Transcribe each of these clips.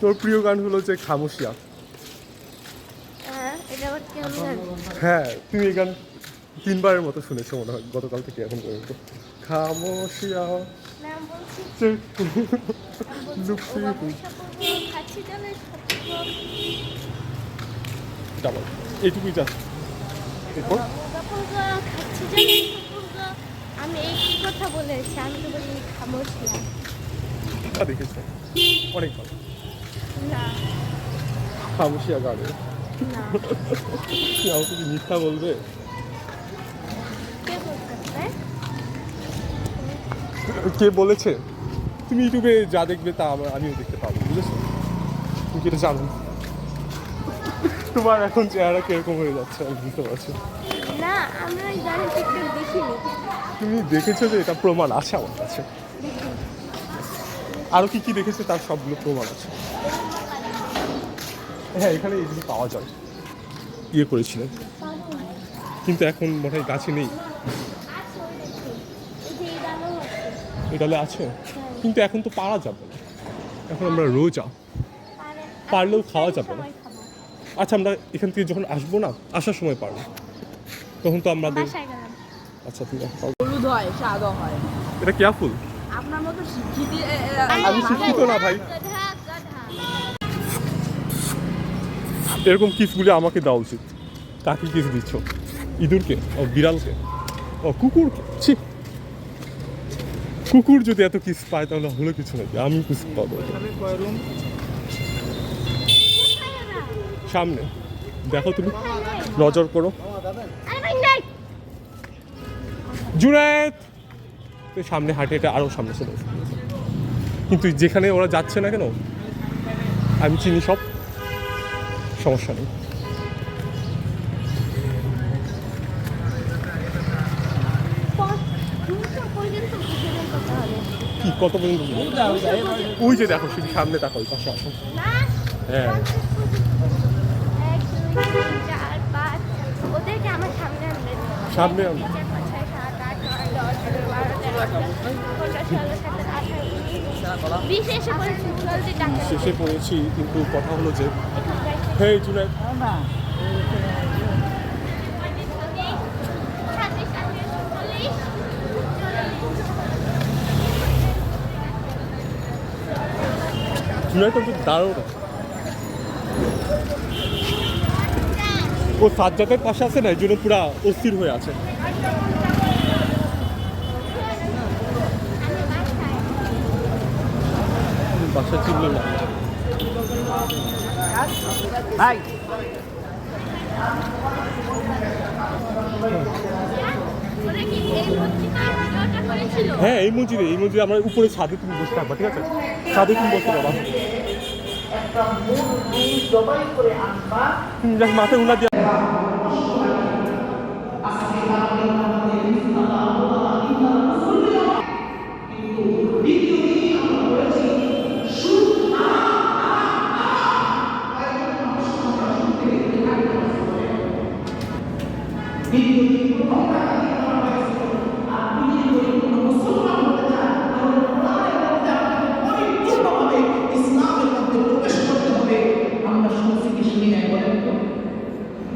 তোর প্রিয় গান হলো যে খামোশিয়া। হ্যাঁ তুমি এই গান তিনবারের মতো শুনেছো মনে হয়, গতকাল থেকে এখন পর্যন্ত। খামোশিয়া। এইটুকুই যা। আমি এই কথা বলেছি, আমি তো বলি খামোশিয়া। তা দেখেছ? অনেক ভালো। খামোশিয়া না। আমাকে কি মিথ্যা বলবে? কে বলেছে তুমি ইউটিউবে যা দেখবে তা আমার আমিও দেখতে পাবো বুঝেছ? তুমি কি এটা জানো? তোমার এখন চেহারা কীরকম হয়ে যাচ্ছে আমি বুঝতে পারছি না। আমরা দেখিনি। তুমি দেখেছ যে এটা প্রমাণ আছে আমার কাছে। আরও কি কি দেখেছ তার সবগুলো প্রমাণ আছে। হ্যাঁ এখানে এগুলো পাওয়া যায়। ইয়ে করেছিলেন। কিন্তু এখন মনে হয় গাছে নেই। এটালে আছে? কিন্তু এখন তো পারা যাবে না। এখন আমরা রোজা। পারে- পারলেও খাওয়া যাবে না। আচ্ছা আমরা এখান থেকে যখন আসব না আসার সময় পারব। তখন তো আমাদের আচ্ছা ঠিক আছে হয় হয়। এটা কেয়া ফুল? আপনার মতো শিক্ষিত আমি শিক্ষিত না ভাই। এরকম কিসগুলি আমাকে দেওয়া উচিত। কাকে কিস দিচ্ছ? ইঁদুরকে? ও বিড়ালকে? ও কুকুরকে? ছি। কুকুর যদি এত কিস পায় তাহলে হলো কিছু নাকি? আমি কিস পাবো। সামনে। দেখো তুমি। নজর করো। আরে সামনে হাঁটে এটা আরও সামনে চলে কিন্তু যেখানে ওরা যাচ্ছে না কেন আমি চিনি সব সমস্যা নেই। কি কত পর্যন্ত? ওই যে দেখো শুধু সামনে দেখো পাশে আসো হ্যাঁ। ওদেরকে আমার শেষে পড়েছি, কিন্তু কথা হলো যে হে জুনায়েদ। তো দাঁড়াও ও সাজ্জাদের পাশে আছে না? এই পুরা অস্থির হয়ে আছে। ভাই। হ্যাঁ এই মসজিদে এই মসজিদে আমরা উপরে ছাদে তুমি বসে থাকবা ঠিক আছে? ছাদে তুমি বসতে পারবা হুম, মাথায় উনা দিয়া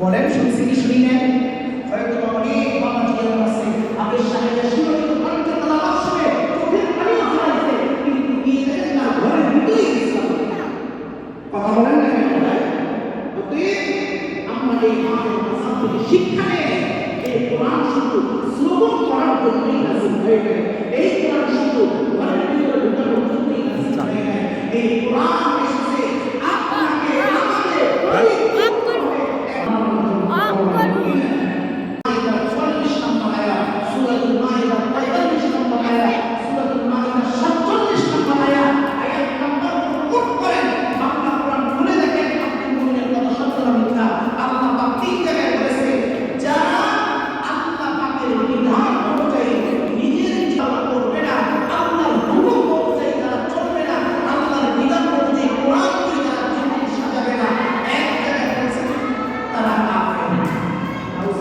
বলেন শুনছি কি শুনি নাই হয়তো অনেক আছে আপনি সাহেবের সুরক্ষিত কণ্ঠে তালাবাদ শুনে চোখের পানি হারাইছে কিন্তু ঈদের না ঘরের ভিতরেই ইসলাম কথা বলেন না কেন ভাই? অতএব আমরা এই মাঠের কাছার থেকে শিক্ষা নেই এই কোরআন শুধু শ্রবণ করার জন্যই নাজিল হয়ে গেছে এই কোরআন শুধু ঘরের ভিতরে ঢুকানোর জন্যই নাজিল হয়ে গেছে এই কোরআন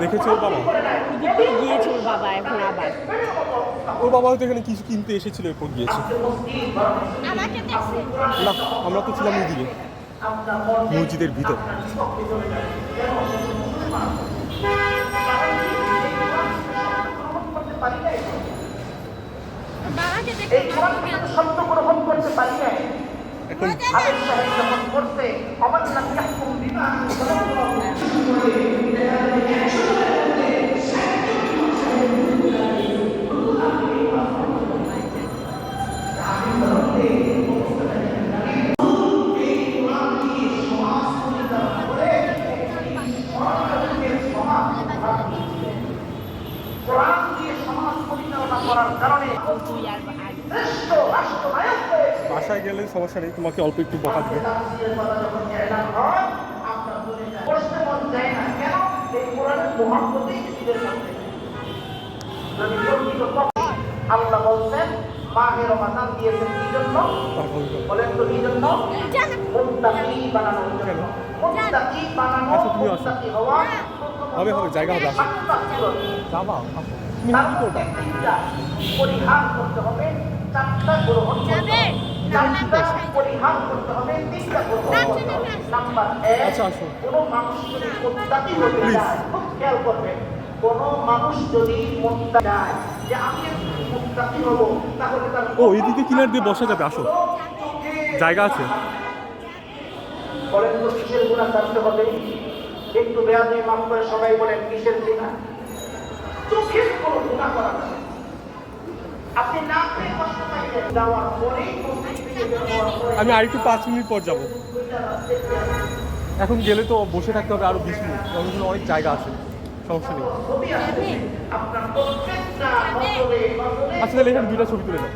দেখেছে ওর বাবা গিয়েছে ওর বাবা এখন আবার ওর বাবা হয়তো এখানে কিছু কিনতে এসেছিল এরপর গিয়েছে না আমরা তো ছিলাম ওইদিকে মসজিদের ভিতর বাবাকে বাসায় গেলে সমস্যা নেই তোমাকে অল্প একটু বকা দেবে। আল্লাহ বলছেন মাহে রমাদান দিয়েছেন কি জন্য? বলেন তো কি জন্য মুত্তাকি বানানোর জন্য মুত্তাকি বানানো? আচ্ছা। মুত্তাকি হওয়া হবে, হবে, জায়গা হবে। যাবা পরিহার করতে হবে চারটা গ্রহণ পরিহার করতে হবে তিনটা গ্রহণ নাম্বার এক আচ্ছা, কোনো মানুষ যদি মুত্তাকি হতে Please. খুব খেয়াল করবেন কোনো মানুষ যদি মুত্তাকি চায় যে আমি একটু মুত্তাকি হব তাহলে তার ও এদিকে কিনার দিয়ে বসা যাবে আসো। জায়গা আছে। বলেন তো কিসের গুণা হবে? একটু বেয়াদে মাফ করে সবাই বলেন কিসের গুণা চোখের কোনো গুণা করা যাবে আপনি না খেয়ে কষ্ট পাইলেন যাওয়ার পরে আমি আরেকটু পাঁচ মিনিট পর যাব। এখন গেলে তো বসে থাকতে হবে আরও বিশ মিনিট। ওখানে অনেক জায়গা আছে সমস্যা নেই। আচ্ছা তাহলে এখানে দুইটা ছবি তুলে দাও।